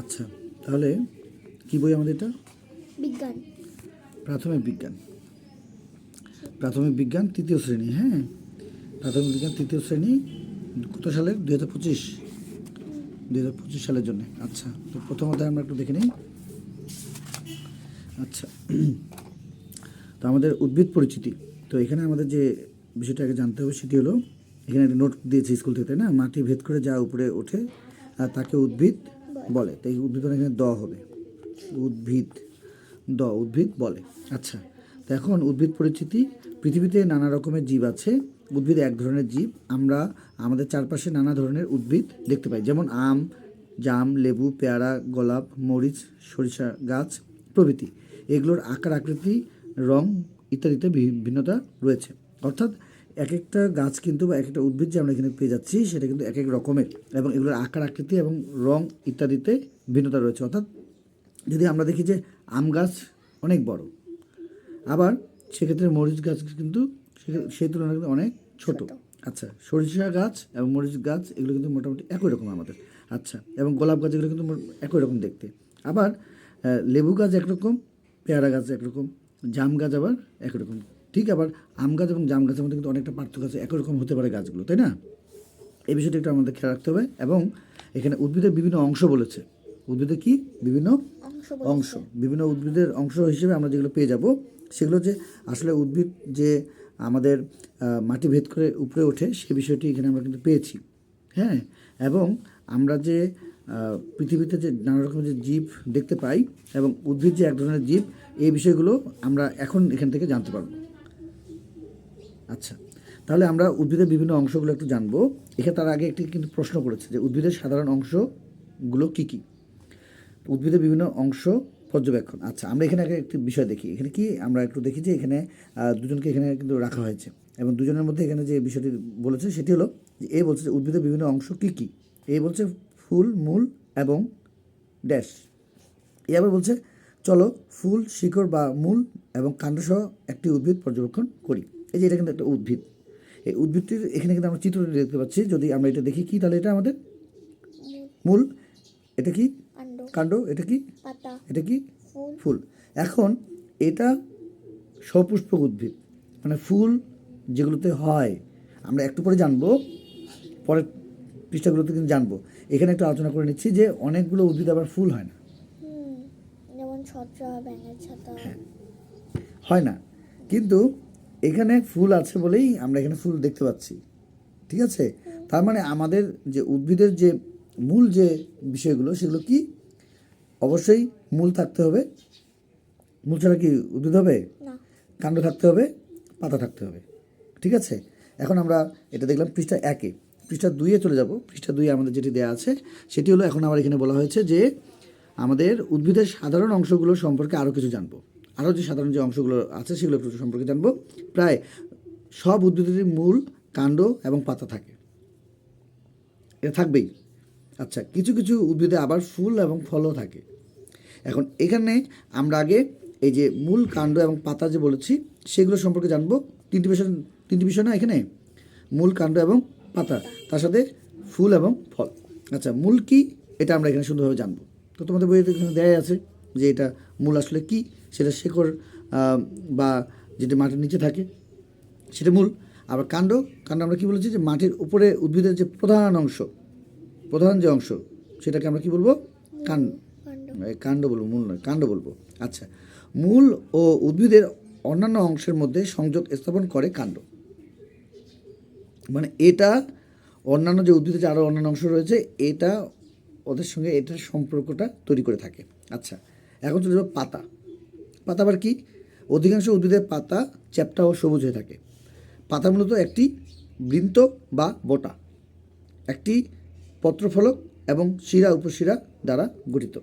আচ্ছা তাহলে কি বই আমাদের এটা? বিজ্ঞান। প্রাথমিক বিজ্ঞান। প্রাথমিক বিজ্ঞান তৃতীয় শ্রেণি হ্যাঁ? প্রাথমিক বিজ্ঞান তৃতীয় শ্রেণি কত সালের? দু হাজার পঁচিশ। দু হাজার পঁচিশ সালের জন্য। আচ্ছা তো প্রথম অধ্যায় আমরা একটু দেখে নিই। আচ্ছা তো আমাদের উদ্ভিদ পরিচিতি। তো এখানে আমাদের যে বিষয়টাকে জানতে হবে সেটি হলো এখানে একটা নোট দিয়েছে স্কুল থেকে তাই না? মাটি ভেদ করে যা উপরে ওঠে আর তাকে উদ্ভিদ বলে, তাই উদ্ভিদ মানে এখানে দ হবে। উদ্ভিদ, দ, উদ্ভিদ বলে। আচ্ছা তো এখন উদ্ভিদ পরিচিতি, পৃথিবীতে নানা রকমের জীব আছে, উদ্ভিদ এক ধরনের জীব, আমরা আমাদের চারপাশে নানা ধরনের উদ্ভিদ দেখতে পাই, যেমন আম, জাম, লেবু, পেয়ারা, গোলাপ, মরিচ, সরিষা গাছ প্রভৃতি। এগুলোর আকার, আকৃতি, রং ইত্যাদিতে ভিন্নতা রয়েছে। অর্থাৎ এক একটা গাছ কিন্তু বা এক একটা উদ্ভিদ যে আমরা এখানে পেয়ে যাচ্ছি সেটা কিন্তু এক এক রকমের এবং এগুলোর আকার আকৃতি এবং রং ইত্যাদিতে ভিন্নতা রয়েছে। অর্থাৎ যদি আমরা দেখি যে আম গাছ অনেক বড় আবার সেক্ষেত্রে মরিচ গাছ কিন্তু সে- সেই তুলনায় কিন্তু অনেক ছোট। আচ্ছা সরিষা গাছ এবং মরিচ গাছ এগুলো কিন্তু মোটামুটি একই রকম আমাদের। আচ্ছা এবং গোলাপ গাছ এগুলো কিন্তু একই রকম দেখতে। আবার লেবু গাছ একরকম পেয়ারা গাছ একরকম জাম গাছ আবার একরকম ঠিক আবার আম গাছ এবং জাম গাছের মধ্যে কিন্তু অনেকটা পার্থক্য আছে একই রকম হতে পারে গাছগুলো তাই না? এই বিষয়টি একটু আমাদের খেয়াল রাখতে হবে এবং এখানে উদ্ভিদের বিভিন্ন অংশ বলেছে। উদ্ভিদের কি? বিভিন্ন অংশ অংশ। বিভিন্ন উদ্ভিদের অংশ হিসেবে আমরা যেগুলো পেয়ে যাব সেগুলো যে আসলে উদ্ভিদ যে আমাদের মাটি ভেদ করে উপরে ওঠে সে বিষয়টি এখানে আমরা কিন্তু পেয়েছি হ্যাঁ? এবং আমরা যে পৃথিবীতে যে নানা রকমের যে জীব দেখতে পাই এবং উদ্ভিদ যে এক ধরনের জীব এই বিষয়গুলো আমরা এখন এখান থেকে জানতে পারব। আচ্ছা তাহলে আমরা উদ্ভিদের বিভিন্ন অংশগুলো একটু জানব। এখানে তার আগে একটি কিন্তু প্রশ্ন করেছে যে উদ্ভিদের সাধারণ অংশগুলো কী কী? উদ্ভিদের বিভিন্ন অংশ পর্যবেক্ষণ। আচ্ছা আমরা এখানে আগে একটি বিষয় দেখি। এখানে কি আমরা একটু দেখি যে এখানে দুজনকে এখানে কিন্তু রাখা হয়েছে। এবং দুজনের মধ্যে এখানে যে বিষয়টি বলেছে সেটি হলো যে এ বলছে যে উদ্ভিদের বিভিন্ন অংশ কী কী? এ বলছে ফুল, মূল এবং ড্যাশ। এ আবার বলছে, চলো ফুল, শিকড় বা মূল এবং কাণ্ডসহ একটি উদ্ভিদ পর্যবেক্ষণ করি। এই যে এটা কিন্তু একটা উদ্ভিদ। এই উদ্ভিদটির এখানে কিন্তু আমরা চিত্রটি দেখতে পাচ্ছি। যদি আমরা এটা দেখি কি তাহলে এটা আমাদের? মূল। এটা কি? কাণ্ড। এটা কি? এটা কি? ফুল। ফুল। এখন এটা সপুষ্পক উদ্ভিদ। মানে ফুল যেগুলোতে হয়। আমরা একটু পরে জানব। পরের পৃষ্ঠাগুলোতে কিন্তু জানব। এখানে একটু আলোচনা করে নিচ্ছি যে অনেকগুলো উদ্ভিদ আবার ফুল হয় না। যেমন ছত্রা ব্যাঙের ছাতা। হয় না। কিন্তু এখানে ফুল আছে বলেই আমরা এখানে ফুল দেখতে পাচ্ছি। ঠিক আছে? তার মানে আমাদের যে উদ্ভিদের যে মূল যে বিষয়গুলো সেগুলো কি? অবশ্যই মূল থাকতে হবে। মূল ছাড়া কি উদ্ভিদ হবে? কাণ্ড থাকতে হবে পাতা থাকতে হবে। ঠিক আছে? এখন আমরা এটা দেখলাম পৃষ্ঠা একে পৃষ্ঠা দুইয়ে চলে যাব। পৃষ্ঠা দুইয়ে আমাদের যেটি দেওয়া আছে সেটি হলো এখন আমার এখানে বলা হয়েছে যে আমাদের উদ্ভিদের সাধারণ অংশগুলো সম্পর্কে আরও কিছু জানব। আরও যে সাধারণ যে অংশগুলো আছে সেগুলো একটু সম্পর্কে জানব। প্রায় সব উদ্ভিদের মূল কাণ্ড এবং পাতা থাকে। এটা থাকবেই। আচ্ছা কিছু কিছু উদ্ভিদে আবার ফুল এবং ফলও থাকে। এখন এখানে আমরা আগে এই যে মূল কাণ্ড এবং পাতা যে বলেছি, সেগুলো সম্পর্কে জানব। তিনটি বিষয় তিনটি বিষয় না এখানে? মূল কাণ্ড এবং পাতা, তার সাথে ফুল এবং ফল। আচ্ছা মূল কি? এটা আমরা এখানে সুন্দরভাবে জানব। তো তোমাদের বইতে এখানে দেয়াই আছে যে এটা মূল আসলে কি। সেটা শেকড় বা যেটা মাটির নিচে থাকে সেটা মূল। আবার কাণ্ড কাণ্ড আমরা কি বলেছি যে মাটির উপরে উদ্ভিদের যে প্রধান অংশ প্রধান যে অংশ সেটাকে আমরা কি বলব? কাণ্ড। কাণ্ড বলব মূল নয় কাণ্ড বলব। আচ্ছা মূল ও উদ্ভিদের অন্যান্য অংশের মধ্যে সংযোগ স্থাপন করে কাণ্ড। মানে এটা অন্যান্য যে উদ্ভিদের যে আরও অন্যান্য অংশ রয়েছে এটা ওদের সঙ্গে এটার সম্পর্কটা তৈরি করে থাকে। আচ্ছা এখন চলে যাব পাতা। পাতা আবার কি? অধিকাংশ উদ্ভিদের পাতা চ্যাপ্টা ও সবুজ হয়ে থাকে। পাতা মূলত একটি বৃন্ত বা বোটা, একটি পত্রফলক এবং শিরা, উপশিরা দ্বারা গঠিত।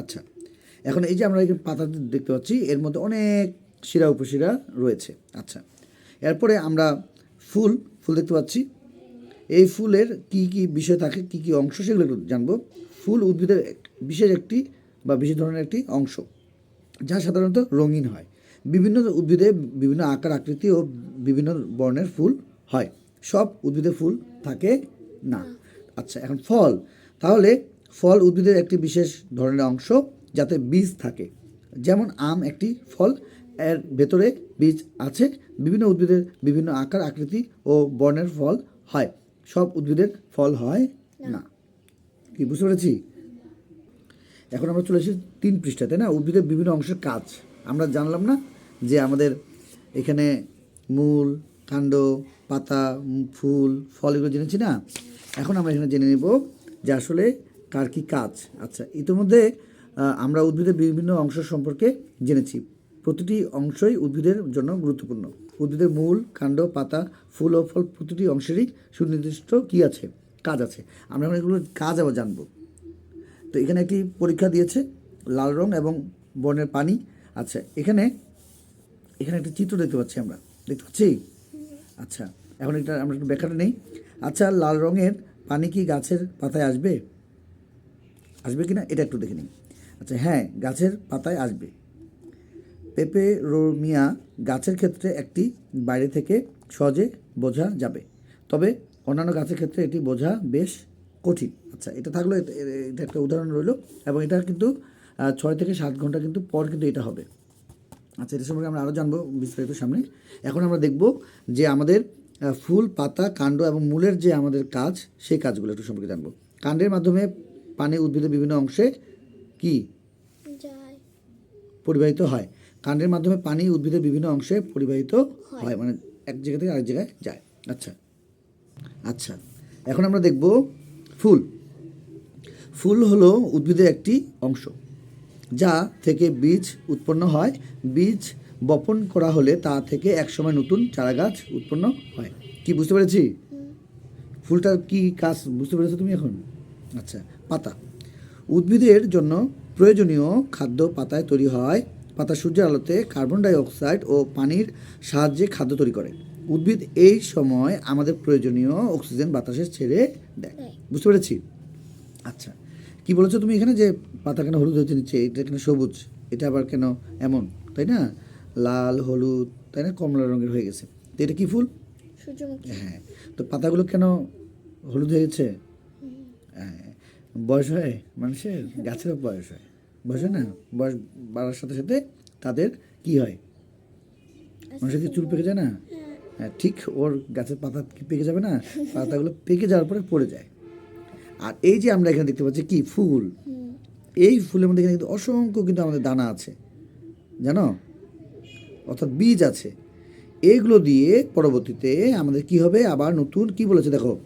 আচ্ছা এখন এই যে আমরা এখানে পাতা দেখতে পাচ্ছি, এর মধ্যে অনেক শিরা, উপশিরা রয়েছে। আচ্ছা এরপরে আমরা ফুল ফুল দেখতে পাচ্ছি। এই ফুলের কি কি বিষয় থাকে, কি কি অংশ সেগুলো জানব। ফুল উদ্ভিদের বিশেষ একটি বা বিশেষ ধরনের একটি অংশ। যা সাধারণত রঙিন হয়। বিভিন্ন উদ্ভিদে বিভিন্ন আকার, আকৃতি ও বিভিন্ন বর্ণের ফুল হয়। সব উদ্ভিদে ফুল থাকে না। আচ্ছা এখন ফল। তাহলে ফল উদ্ভিদের একটি বিশেষ ধরনের অংশ যাতে বীজ থাকে। যেমন আম একটি ফল, এর ভেতরে বীজ আছে। বিভিন্ন উদ্ভিদের বিভিন্ন আকার, আকৃতি ও বর্ণের ফল হয়। সব উদ্ভিদের ফল হয় না। কি, বুঝতে পেরেছি? এখন আমরা চলে এসেছি তিন পৃষ্ঠা তাই না? উদ্ভিদের বিভিন্ন অংশের কাজ। আমরা জানলাম না যে আমাদের এখানে মূল, কাণ্ড, পাতা, ফুল, ফল এগুলো জেনেছি না? এখন আমরা এখানে জেনে নেব যে আসলে কার কি কাজ। আচ্ছা ইতিমধ্যে আমরা উদ্ভিদের বিভিন্ন অংশ সম্পর্কে জেনেছি। প্রতিটি অংশই উদ্ভিদের জন্য গুরুত্বপূর্ণ। উদ্ভিদের মূল, কাণ্ড, পাতা, ফুল ও ফল প্রতিটি অংশেরই সুনির্দিষ্ট কি আছে, কাজ আছে। আমরা এগুলোর কাজ আবার জানব। তো এখানে একটি পরীক্ষা দিয়েছে, লাল রং এবং বর্ণের পানি। আচ্ছা এখানে এখানে একটা চিত্র দেখতে পাচ্ছি আমরা। দেখতে পাচ্ছি? আচ্ছা এখন এটা, আমরা একটু ব্যাখ্যাটা নেই। আচ্ছা লাল রঙের পানি কি গাছের পাতায় আসবে? আসবে কি না এটা একটু দেখে নিই। আচ্ছা হ্যাঁ গাছের পাতায় আসবে। পেপেরোমিয়া গাছের ক্ষেত্রে একটি বাইরে থেকে সহজে বোঝা যাবে। তবে অন্যান্য গাছের ক্ষেত্রে এটি বোঝা বেশ কঠিন। আচ্ছা এটা থাকল এটা একটা উদাহরণ রইল এবং এটা কিন্তু ছয় থেকে সাত ঘণ্টা কিন্তু পর কিন্তু এটা হবে। আচ্ছা এটা সম্পর্কে আমরা আরও জানব বিস্তারিত সামনে। এখন আমরা দেখব যে আমাদের ফুল পাতা কাণ্ড এবং মূলের যে আমাদের কাজ সেই কাজগুলো একটু সম্পর্কে জানব। কাণ্ডের মাধ্যমে পানি উদ্ভিদের বিভিন্ন অংশে কি? পরিবাহিত হয়। কাণ্ডের মাধ্যমে পানি উদ্ভিদের বিভিন্ন অংশে পরিবাহিত হয় মানে এক জায়গা থেকে আরেক জায়গায় যায়। আচ্ছা। আচ্ছা এখন আমরা দেখব ফুল। ফুল হলো উদ্ভিদের একটি অংশ, যা থেকে বীজ উৎপন্ন হয়। বীজ বপন করা হলে তা থেকে একসময় নতুন চারাগাছ উৎপন্ন হয়। কি, বুঝতে পেরেছি? ফুলটার কি কাজ, বুঝতে পেরেছ তুমি এখন? আচ্ছা পাতা। উদ্ভিদের জন্য প্রয়োজনীয় খাদ্য পাতায় তৈরি হয়। পাতা সূর্যের আলোতে কার্বন ডাই অক্সাইড ও পানির সাহায্যে খাদ্য তৈরি করে। উদ্ভিদ এই সময় আমাদের প্রয়োজনীয় অক্সিজেন বাতাসে ছেড়ে দেয়। বুঝতে পেরেছি? আচ্ছা কি বলেছ তুমি এখানে যে পাতা কেন হলুদ হয়েছে নিচ্ছে এটা কেন সবুজ? এটা আবার কেন এমন? তাই না? লাল হলুদ তাই না? কমলা রঙের হয়ে গেছে। তো এটা কি ফুল? হ্যাঁ। তো পাতাগুলো কেন হলুদ হয়েছে? হ্যাঁ, বয়স হয় মানুষের? গাছেরও বয়স হয়। বয়স হয় না? বয়স বাড়ার সাথে সাথে তাদের কি হয়? মানুষের কি চুল পেকে যায় না? ঠিক ওর গাছের পাতা কি পেকে যাবে না? পাতাগুলো পেকে যাওয়ার পরে পড়ে যায়। আর এই যে আমরা এখানে দেখতে পাচ্ছি কি? ফুল। এই ফুলের মধ্যে এখানে কিন্তু অসংখ্য কিন্তু আমাদের দানা আছে। জানো? অর্থাৎ বীজ আছে। এইগুলো দিয়ে পরবর্তীতে আমাদের কি হবে? আবার নতুন কি বলেছে দেখো?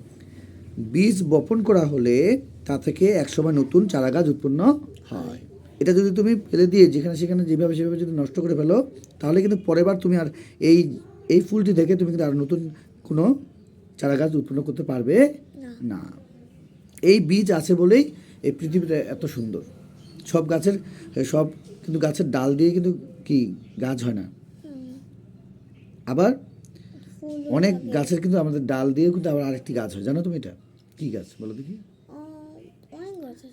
বীজ বপন করা হলে তা থেকে একসময় নতুন চারা গাছ উৎপন্ন হয়। এটা যদি তুমি ফেলে দিয়ে যেখানে সেখানে যেভাবে সেভাবে যদি নষ্ট করে ফেলো, তাহলে কিন্তু পরের বার তুমি আর এই এই ফুলটি দেখে তুমি কিন্তু আর নতুন কোনো চারা গাছ উৎপন্ন করতে পারবে না। এই বীজ আছে বলেই এই পৃথিবীটা এত সুন্দর। সব গাছের, সব কিন্তু গাছের ডাল দিয়ে কিন্তু কি গাছ হয় না। আবার অনেক গাছের কিন্তু আমাদের ডাল দিয়ে কিন্তু আবার আরেকটি গাছ হয়। জানো তুমি এটা? কি গাছ বলো দেখি।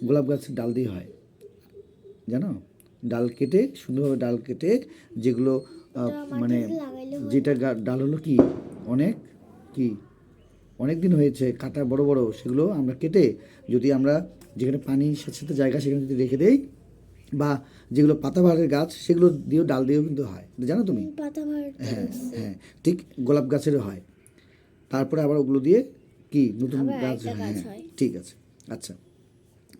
গোলাপ গাছের ডাল দিয়ে হয়। জানো? ডাল কেটে, সুন্দরভাবে ডাল কেটে যেগুলো মানে। যেটা ডাল হলো কি? অনেক? কি? অনেক দিন হয়েছে কাটা বড় বড় সেগুলো আমরা কেটে যদি আমরা যেখানে পানি সাথে সাথে জায়গা সেখানে যদি রেখে দেই বা যেগুলো পাতাবাহারের গাছ সেগুলো দিয়েও ডাল দিয়েও কিন্তু হয়। জানো তুমি? হ্যাঁ হ্যাঁ ঠিক গোলাপ গাছেরও হয়। তারপরে আবার ওগুলো দিয়ে কি? নতুন গাছ হ্যাঁ। ঠিক আছে। আচ্ছা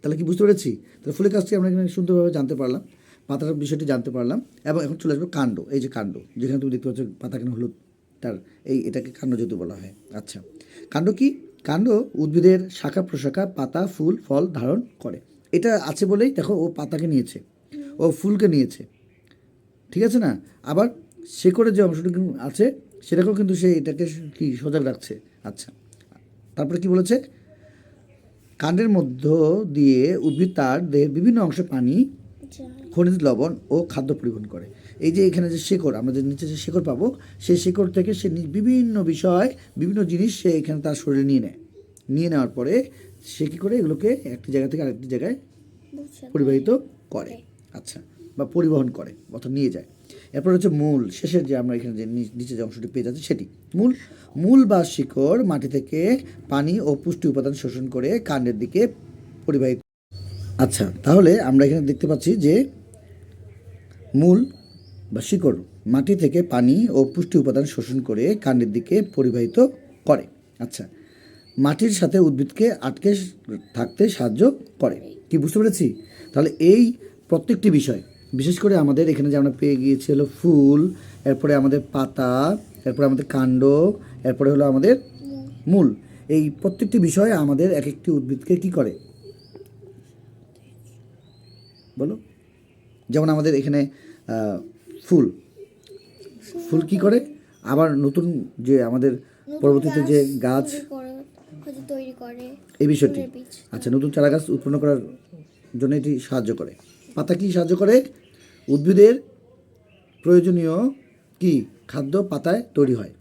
তাহলে কি বুঝতে পেরেছি? তাহলে ফুলের গাছটি আমরা এখানে সুন্দরভাবে জানতে পারলাম। পাতার বিষয়টি জানতে পারলাম এবং এখন চলে আসবে কাণ্ড, এই যে কাণ্ড, যেখানে তুমি দেখতে পাচ্ছ পাতা কেন হলুদ, তার এই এটাকে কাণ্ড যদি বলা হয়। আচ্ছা কাণ্ড কি? কাণ্ড উদ্ভিদের শাখা প্রশাখা পাতা, ফুল, ফল ধারণ করে। এটা আছে বলেই দেখো ও পাতাকে নিয়েছে, ও ফুলকে নিয়েছে। ঠিক আছে না? আবার শেকড়ের যে অংশটুকু আছে, সেটাকেও কিন্তু সে এটাকে কি সজাগ রাখছে। আচ্ছা তারপরে কি বলেছে? কাণ্ডের মধ্য দিয়ে উদ্ভিদ তার দেহের বিভিন্ন অংশে পানি খনিজ লবণ ও খাদ্য পরিবহন করে। এই যে এখানে যে শেকড় আমরা যে নিচে যে শেকড় পাবো সেই শেকড় থেকে সে বিভিন্ন বিষয় বিভিন্ন জিনিস সে এখানে তার শরীরে নিয়ে নেয়। নিয়ে নেওয়ার পরে সে কী করে? এগুলোকে একটি জায়গা থেকে আরেকটি জায়গায় পরিবাহিত করে। আচ্ছা বা পরিবহন করে অর্থাৎ নিয়ে যায়। এরপর হচ্ছে মূল শেষের যে আমরা এখানে যে নিচে যে অংশটি পেয়ে যাচ্ছি সেটি। মূল মূল বা শিকড় মাটি থেকে পানি ও পুষ্টি উপাদান শোষণ করে কাণ্ডের দিকে পরিবাহিত। আচ্ছা তাহলে আমরা এখানে দেখতে পাচ্ছি যে মূল বা শিকড় মাটি থেকে পানি ও পুষ্টি উপাদান শোষণ করে কাণ্ডের দিকে পরিবাহিত করে। আচ্ছা মাটির সাথে উদ্ভিদকে আটকে থাকতে সাহায্য করে। কি, বুঝতে পেরেছি? তাহলে এই প্রত্যেকটি বিষয়, বিশেষ করে আমাদের এখানে যে আমরা পেয়ে গিয়েছি হলো ফুল, এরপরে আমাদের পাতা, এরপরে আমাদের কাণ্ড, এরপরে হলো আমাদের মূল। এই প্রত্যেকটি বিষয় আমাদের এক একটি উদ্ভিদকে কি করে? বলো। যেমন আমাদের এখানে ফুল। ফুল কি করে? আবার নতুন যে আমাদের পরবর্তীতে যে গাছ এই বিষয়টি। আচ্ছা নতুন চারা গাছ উৎপন্ন করার জন্য এটি সাহায্য করে। পাতা কি সাহায্য করে? উদ্ভিদের প্রয়োজনীয় কি খাদ্য পাতায় তৈরি হয়?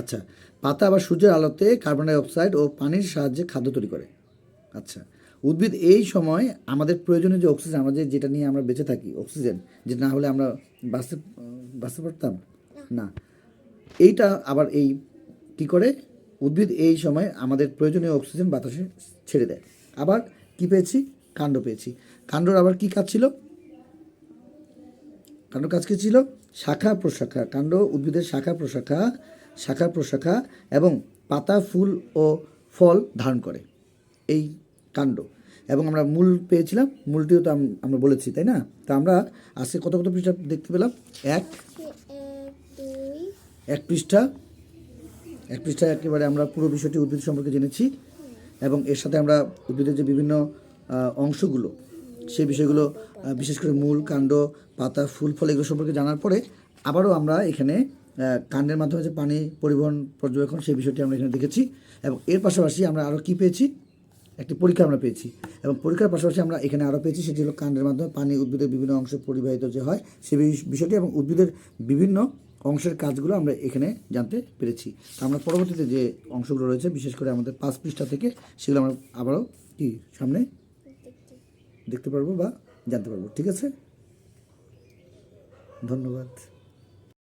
আচ্ছা পাতা আবার সূর্যের আলোতে কার্বন ডাই অক্সাইড ও পানির সাহায্যে খাদ্য তৈরি করে। আচ্ছা উদ্ভিদ এই সময় আমাদের প্রয়োজনীয় যে অক্সিজেন আমরা যে যেটা নিয়ে আমরা বেঁচে থাকি অক্সিজেন যেটা না হলে আমরা বাঁচতে বাঁচতে পারতাম? না। এইটা আবার এই কি করে? উদ্ভিদ এই সময় আমাদের প্রয়োজনীয় অক্সিজেন বাতাসে ছেড়ে দেয়। আবার কি পেয়েছি? কাণ্ড পেয়েছি। কাণ্ডর আবার কি কাজ ছিল? কাণ্ড কাজ কি ছিল? শাখা প্রশাখা। কাণ্ড উদ্ভিদের শাখা প্রশাখা শাখা প্রশাখা এবং পাতা ফুল ও ফল ধারণ করে। এই কাণ্ড। এবং আমরা মূল পেয়েছিলাম, মূলটিও তো আমরা বলেছি, তাই না? তা আমরা আজকে কত কত পৃষ্ঠা দেখতে পেলাম? এক। এক পৃষ্ঠা। এক পৃষ্ঠা একেবারে আমরা পুরো বিষয়টি উদ্ভিদ সম্পর্কে জেনেছি এবং এর সাথে আমরা উদ্ভিদের যে বিভিন্ন অংশগুলো, সেই বিষয়গুলো বিশেষ করে মূল, কাণ্ড, পাতা, ফুল, ফল এগুলো সম্পর্কে জানার পরে আবারও আমরা এখানে কাণ্ডের মাধ্যমে যে পানি পরিবহন পর্যবেক্ষণ, সেই বিষয়টি আমরা এখানে দেখেছি এবং এর পাশাপাশি আমরা আরও কী পেয়েছি? একটি পরীক্ষা আমরা পেয়েছি। এবং পরীক্ষার পাশাপাশি আমরা এখানে আরও পেয়েছি, সেটি হলো কাণ্ডের মাধ্যমে পানি, উদ্ভিদের বিভিন্ন অংশে পরিবাহিত যে হয় বিষ- বিষয়টি এবং উদ্ভিদের বিভিন্ন অংশের কাজগুলো আমরা এখানে জানতে পেরেছি। তা আমরা পরবর্তীতে যে অংশগুলো রয়েছে, বিশেষ করে আমাদের পাঁচ পৃষ্ঠা থেকে, সেগুলো আমরা আবারও কি সামনে দেখতে পারব বা জানতে পারব। ঠিক আছে? ধন্যবাদ।